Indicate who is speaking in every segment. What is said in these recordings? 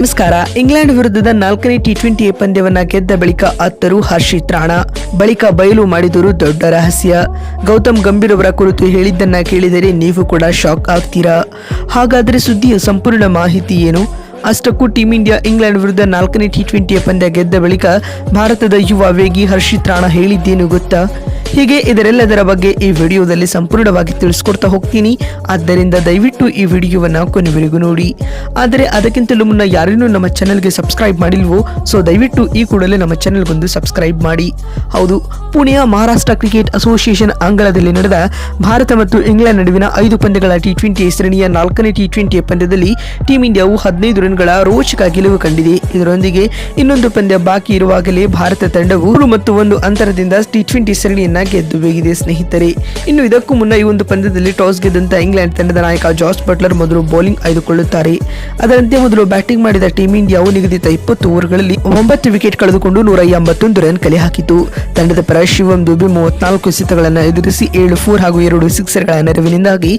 Speaker 1: ನಮಸ್ಕಾರ. ಇಂಗ್ಲೆಂಡ್ ವಿರುದ್ಧದ ನಾಲ್ಕನೇ ಟಿ ಟ್ವೆಂಟಿ ಪಂದ್ಯವನ್ನ ಗೆದ್ದ ಬಳಿಕ ಅತ್ತರು ಹರ್ಷಿತ್ ರಾಣಾ. ಬಳಿಕ ಬಯಲು ಮಾಡಿದರು ದೊಡ್ಡ ರಹಸ್ಯ. ಗೌತಮ್ ಗಂಭೀರ್ ಅವರ ಕುರಿತು ಹೇಳಿದ್ದನ್ನ ಕೇಳಿದರೆ ನೀವು ಕೂಡ ಶಾಕ್ ಆಗ್ತೀರಾ? ಹಾಗಾದರೆ ಸುದ್ದಿಯ ಸಂಪೂರ್ಣ ಮಾಹಿತಿ ಏನು? ಅಷ್ಟಕ್ಕೂ ಟೀಂ ಇಂಡಿಯಾ ಇಂಗ್ಲೆಂಡ್ ವಿರುದ್ಧ ನಾಲ್ಕನೇ ಟಿ ಟ್ವೆಂಟಿಯ ಪಂದ್ಯ ಗೆದ್ದ ಬಳಿಕ ಭಾರತದ ಯುವ ವೇಗಿ ಹರ್ಷಿತ್ ರಾಣಾ ಹೇಳಿದ್ದೇನು ಗೊತ್ತಾ? ಹೀಗೆ ಇದರೆಲ್ಲದರ ಬಗ್ಗೆ ಈ ವಿಡಿಯೋದಲ್ಲಿ ಸಂಪೂರ್ಣವಾಗಿ ತಿಳಿಸ್ಕೊಡ್ತಾ ಹೋಗ್ತೀನಿ. ಆದ್ದರಿಂದ ದಯವಿಟ್ಟು ಈ ವಿಡಿಯೋವನ್ನು ಕೊನೆವರೆಗೂ ನೋಡಿ. ಆದರೆ ಅದಕ್ಕಿಂತಲೂ ಮುನ್ನ ಯಾರೇನೂ ನಮ್ಮ ಚಾನೆಲ್ಗೆ ಸಬ್ಸ್ಕ್ರೈಬ್ ಮಾಡಿಲ್ವೋ, ಸೊ ದಯವಿಟ್ಟು ಈ ಕೂಡಲೇ ನಮ್ಮ ಚಾನೆಲ್ಗೊಂದು ಸಬ್ಸ್ಕ್ರೈಬ್ ಮಾಡಿ. ಹೌದು, ಪುಣೆಯ ಮಹಾರಾಷ್ಟ್ರ ಕ್ರಿಕೆಟ್ ಅಸೋಸಿಯೇಷನ್ ಅಂಗಳದಲ್ಲಿ ನಡೆದ ಭಾರತ ಮತ್ತು ಇಂಗ್ಲೆಂಡ್ ನಡುವಿನ ಐದು ಪಂದ್ಯಗಳ ಟಿ ಟ್ವೆಂಟಿ ಶ್ರೇಣಿಯ ನಾಲ್ಕನೇ ಟಿ ಟ್ವೆಂಟಿ ಪಂದ್ಯದಲ್ಲಿ ಟೀಂ ಇಂಡಿಯಾವು ಹದಿನೈದು ರನ್ಗಳ ರೋಚಕ ಗೆಲುವು ಕಂಡಿದೆ. ಇದರೊಂದಿಗೆ ಇನ್ನೊಂದು ಪಂದ್ಯ ಬಾಕಿ ಇರುವಾಗಲೇ ಭಾರತ ತಂಡವು ಮತ್ತು ಒಂದು ಅಂತರದಿಂದ ಟಿ ಟ್ವೆಂಟಿ ಸರಣಿಯನ್ನ ಗೆದ್ದು ಬೇಗಿದೆ ಸ್ನೇಹಿತರೆ. ಇನ್ನು ಇದಕ್ಕೂ ಮುನ್ನ ಈ ಒಂದು ಪಂದ್ಯದಲ್ಲಿ ಟಾಸ್ ಗೆದ್ದಂತ ಇಂಗ್ಲೆಂಡ್ ತಂಡದ ನಾಯಕ ಜಾರ್ಜ್ ಬಟ್ಲರ್ ಮೊದಲು ಬೌಲಿಂಗ್ ಆಯ್ದುಕೊಳ್ಳುತ್ತಾರೆ. ಅದರಂತೆ ಮೊದಲು ಬ್ಯಾಟಿಂಗ್ ಮಾಡಿದ ಟೀಂ ಇಂಡಿಯಾವು ನಿಗದಿತ ಇಪ್ಪತ್ತು ಓವರ್ಗಳಲ್ಲಿ ಒಂಬತ್ತು ವಿಕೆಟ್ ಕಳೆದುಕೊಂಡು ನೂರ ಎಂಬತ್ತೊಂದು ರನ್ ಕಲೆ ಹಾಕಿತು. ತಂಡದ ಪರ ಶಿವಂ ದುಬೆ ಮೂವತ್ನಾಲ್ಕು ಎಸೆತಗಳನ್ನು ಎದುರಿಸಿ ಏಳು ಫೋರ್ ಹಾಗೂ ಎರಡು ಸಿಕ್ಸರ್ಗಳ ನೆರವಿನಿಂದಾಗಿ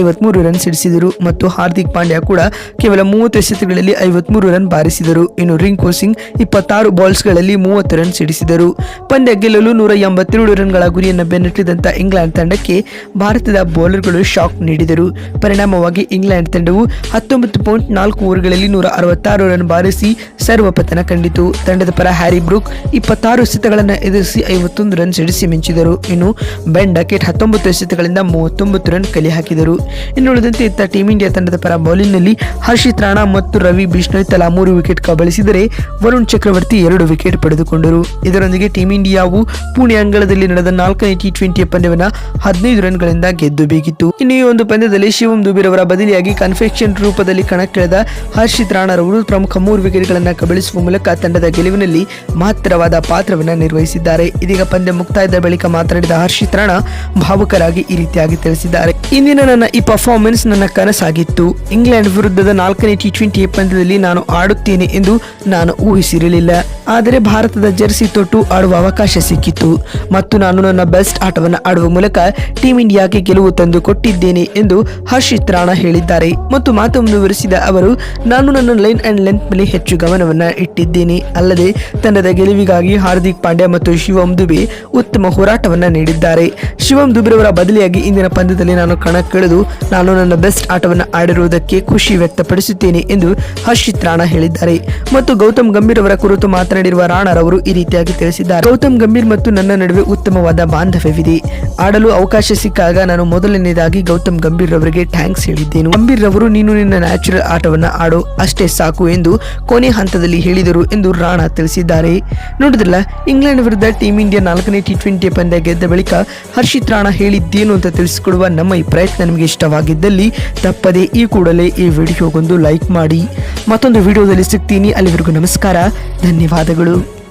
Speaker 1: ಐವತ್ಮೂರು ರನ್ ಸಿಡಿಸಿದರು ಮತ್ತು ಹಾರ್ದಿಕ್ ಪಾಂಡ್ಯ ಕೂಡ ಕೇವಲ ಮೂವತ್ತು ಎಸೆತಗಳಲ್ಲಿ ಐವತ್ಮೂರು ರನ್ ಬಾರಿಸಿದರು. ಇನ್ನು ರಿಂಕು ಸಿಂಗ್ ಇಪ್ಪತ್ತಾರು ಬಾಲ್ಸ್ಗಳಲ್ಲಿ ಮೂವತ್ತು ರನ್ ಸಿಡಿಸಿದರು. ಪಂದ್ಯ ಗೆಲ್ಲಲು ನೂರ ಎಂಬತ್ತೆರಡು ರನ್ಗಳ ಗುರಿಯನ್ನು ಬೆನ್ನಟ್ಟಿದಂತ ಇಂಗ್ಲೆಂಡ್ ತಂಡಕ್ಕೆ ಭಾರತದ ಬೌಲರ್ಗಳು ಶಾಕ್ ನೀಡಿದರು. ಪರಿಣಾಮವಾಗಿ ಇಂಗ್ಲೆಂಡ್ ತಂಡವು ಹತ್ತೊಂಬತ್ತು ಪಾಯಿಂಟ್ ನಾಲ್ಕು ಓವರ್ಗಳಲ್ಲಿ ನೂರ ಅರವತ್ತಾರು ರನ್ ಬಾರಿಸಿ ಸರ್ವಪತನ ಕಂಡಿತು. ತಂಡದ ಪರ ಹ್ಯಾರಿ ಬ್ರೂಕ್ ಇಪ್ಪತ್ತಾರು ಎಸೆತಗಳನ್ನು ಎದುರಿಸಿ ಐವತ್ತೊಂದು ರನ್ ಸಿಡಿಸಿ ಮಿಂಚಿದರು. ಇನ್ನು ಬೆನ್ ಡಕೆಟ್ ಹತ್ತೊಂಬತ್ತು ಎಸೆತಗಳಿಂದ ಮೂವತ್ತೊಂಬತ್ತು ರನ್ ಕಲೆ ಹಾಕಿದರು. ಇನ್ನುಳಿದಂತೆ ಇತ್ತ ಟೀಂ ಇಂಡಿಯಾ ತಂಡದ ಪರ ಬೌಲಿಂಗ್ನಲ್ಲಿ ಹರ್ಷಿತ್ ರಾಣಾ ಮತ್ತು ರವಿ ಬಿಷ್ಣೋಯ್ ತಲಾ ಮೂರು ವಿಕೆಟ್ ಕಬಳಿಸಿದರೆ ವರುಣ್ ಚಕ್ರವರ್ತಿ ಎರಡು ವಿಕೆಟ್ ಪಡೆದುಕೊಂಡರು. ಇದರೊಂದಿಗೆ ಟೀಂ ಇಂಡಿಯಾವು ಪುಣೆ ಅಂಗಳದಲ್ಲಿ ನಡೆದ ನಾಲ್ಕನೇ ಟಿ ಟ್ವೆಂಟಿ ಪಂದ್ಯವನ್ನು ಹದಿನೈದು ರನ್ಗಳಿಂದ ಗೆದ್ದು ಬೇಕಿತ್ತು ಇನ್ನು ಈ ಒಂದು ಪಂದ್ಯದಲ್ಲಿ ಶಿವಂ ದುಬಿರವರ ಬದಲಿಯಾಗಿ ಕನ್ಫೆಕ್ಷನ್ ರೂಪದಲ್ಲಿ ಕಣಕ್ಕಿಳಿದ ಹರ್ಷಿತ್ ರಾಣಾರವರು ಪ್ರಮುಖ ಮೂರು ವಿಕೆಟ್ಗಳನ್ನು ಕಬಳಿಸುವ ಮೂಲಕ ತಂಡದ ಗೆಲುವಿನಲ್ಲಿ ಮಹತ್ತರವಾದ ಪಾತ್ರವನ್ನು ನಿರ್ವಹಿಸಿದ್ದಾರೆ. ಇದೀಗ ಪಂದ್ಯ ಮುಕ್ತಾಯದ ಬಳಿಕ ಮಾತನಾಡಿದ ಹರ್ಷಿತ್ ರಾಣಾ ಭಾವುಕರಾಗಿ ಈ ರೀತಿಯಾಗಿ ತಿಳಿಸಿದ್ದಾರೆ. ಇಂದಿನ ನನ್ನ ಈ ಪರ್ಫಾರ್ಮೆನ್ಸ್ ನನ್ನ ಕನಸಾಗಿತ್ತು. ಇಂಗ್ಲೆಂಡ್ ವಿರುದ್ಧದ ನಾಲ್ಕನೇ ಟಿ ಟ್ವೆಂಟಿ ಪಂದ್ಯದಲ್ಲಿ ನಾನು ಆಡುತ್ತೇನೆ ಎಂದು ನಾನು ಊಹಿಸಿರಲಿಲ್ಲ. ಆದರೆ ಭಾರತದ ಜೆರ್ಸಿ ತೊಟ್ಟು ಆಡುವ ಅವಕಾಶ ಸಿಕ್ಕಿತ್ತು. ಮತ್ತು ನಾನು ನನ್ನ ಬೆಸ್ಟ್ ಆಟವನ್ನು ಆಡುವ ಮೂಲಕ ಟೀಂ ಇಂಡಿಯಾಗೆ ಗೆಲುವು ತಂದು ಕೊಟ್ಟಿದ್ದೇನೆ ಎಂದು ಹರ್ಷಿತ್ ರಾಣಾ ಹೇಳಿದ್ದಾರೆ. ಮತ್ತು ಮಾತು ಮುಂದುವರಿಸಿದ ಅವರು, ನಾನು ನನ್ನ ಲೈನ್ ಅಂಡ್ ಲೆಂತ್ ಮೇಲೆ ಹೆಚ್ಚು ಗಮನವನ್ನು ಇಟ್ಟಿದ್ದೇನೆ. ಅಲ್ಲದೆ, ತಂಡದ ಗೆಲುವಿಗಾಗಿ ಹಾರ್ದಿಕ್ ಪಾಂಡ್ಯ ಮತ್ತು ಶಿವಂ ದುಬೆ ಉತ್ತಮ ಹೋರಾಟವನ್ನು ನೀಡಿದ್ದಾರೆ. ಶಿವಂ ದುಬೆರವರ ಬದಲಿಯಾಗಿ ಇಂದಿನ ಪಂದ್ಯದಲ್ಲಿ ನಾನು ಕಣಕ್ಕಿಳಿದು ನಾನು ನನ್ನ ಬೆಸ್ಟ್ ಆಟವನ್ನು ಆಡಿರುವುದಕ್ಕೆ ಖುಷಿ ವ್ಯಕ್ತಪಡಿಸುತ್ತೇನೆ ಎಂದು ಹರ್ಷಿತ್ ರಾಣಾ ಹೇಳಿದ್ದಾರೆ. ಮತ್ತು ಗೌತಮ್ ಗಂಭೀರ್ ಅವರ ಕುರಿತು ಮಾತನಾಡಿರುವ ರಾಣಾರವರು ಈ ರೀತಿಯಾಗಿ ತಿಳಿಸಿದ್ದಾರೆ. ಗೌತಮ್ ಗಂಭೀರ್ ಮತ್ತು ನನ್ನ ನಡುವೆ ಉತ್ತಮವಾದ ಬಾಂಧವ್ಯವಿದೆ. ಆಡಲು ಅವಕಾಶ ಸಿಕ್ಕಾಗ ನಾನು ಮೊದಲನೇದಾಗಿ ಗೌತಮ್ ಗಂಭೀರ್ ಅವರಿಗೆ ಥ್ಯಾಂಕ್ಸ್ ಹೇಳಿದ್ದೇನು. ಗಂಭೀರ್ ರವರು, ನೀನು ನಿನ್ನ ನ್ಯಾಚುರಲ್ ಆಟವನ್ನ ಆಡು. ಅಷ್ಟೇ ಸಾಕು ಎಂದು ಕೊನೆ ಹಂತದಲ್ಲಿ ಹೇಳಿದರು ಎಂದು ರಾಣಾ ತಿಳಿಸಿದ್ದಾರೆ. ನೋಡಿದ್ರಲ್ಲ, ಇಂಗ್ಲೆಂಡ್ ವಿರುದ್ಧ ಟೀಂ ಇಂಡಿಯಾ ನಾಲ್ಕನೇ ಟಿ ಟ್ವೆಂಟಿ ಪಂದ್ಯ ಗೆದ್ದ ಬಳಿಕ ಹರ್ಷಿತ್ ರಾಣಾ ಹೇಳಿದ್ದೇನು ಅಂತ ತಿಳಿಸಿಕೊಡುವ ನಮ್ಮ ಈ ಪ್ರಯತ್ನ ನಿಮಗೆ ಇಷ್ಟವಾಗಿದ್ದಲ್ಲಿ ತಪ್ಪದೆ ಈ ಕೂಡಲೇ ಈ ವಿಡಿಯೋಗೊಂದು ಲೈಕ್ ಮಾಡಿ. ಮತ್ತೊಂದು ವಿಡಿಯೋದಲ್ಲಿ ಸಿಗ್ತೀನಿ. ಅಲ್ಲಿವರೆಗೂ ನಮಸ್ಕಾರ. ಧನ್ಯವಾದಗಳು.